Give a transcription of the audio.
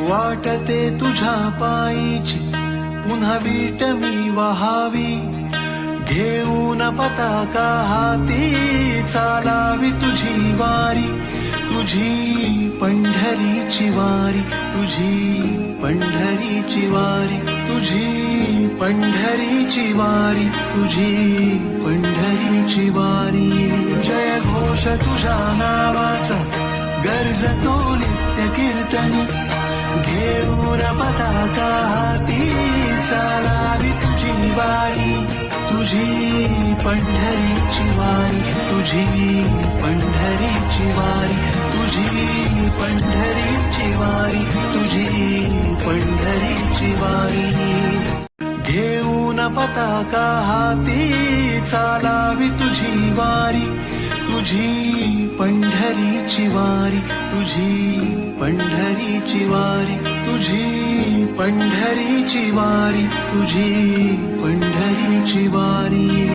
वाटते तुझ्या पायीची. पुन्हा वीट मी वहावी. घेऊन पताका हाती चालावी तुझी वारी. तुझी पंढरीची वारी तुझी पंढरीची वारी तुझी पंढरीची वारी तुझी पंढरीची वारी. जय घोष तुझ्या नावाचा गर्जतो पताका हाती चालावी तुझी वारी तुझी पंढरीची वारी तुझी पंढरीची वारी तुझी पंढरीची वारी तुझी पंढरीची वारी. घेऊन पताका हाती चालावी तुझी वारी तुझी पंढरीची वारी तुझी पंढरीची वारी तुझी पंढरीची वारी तुझी पंढरीची वारी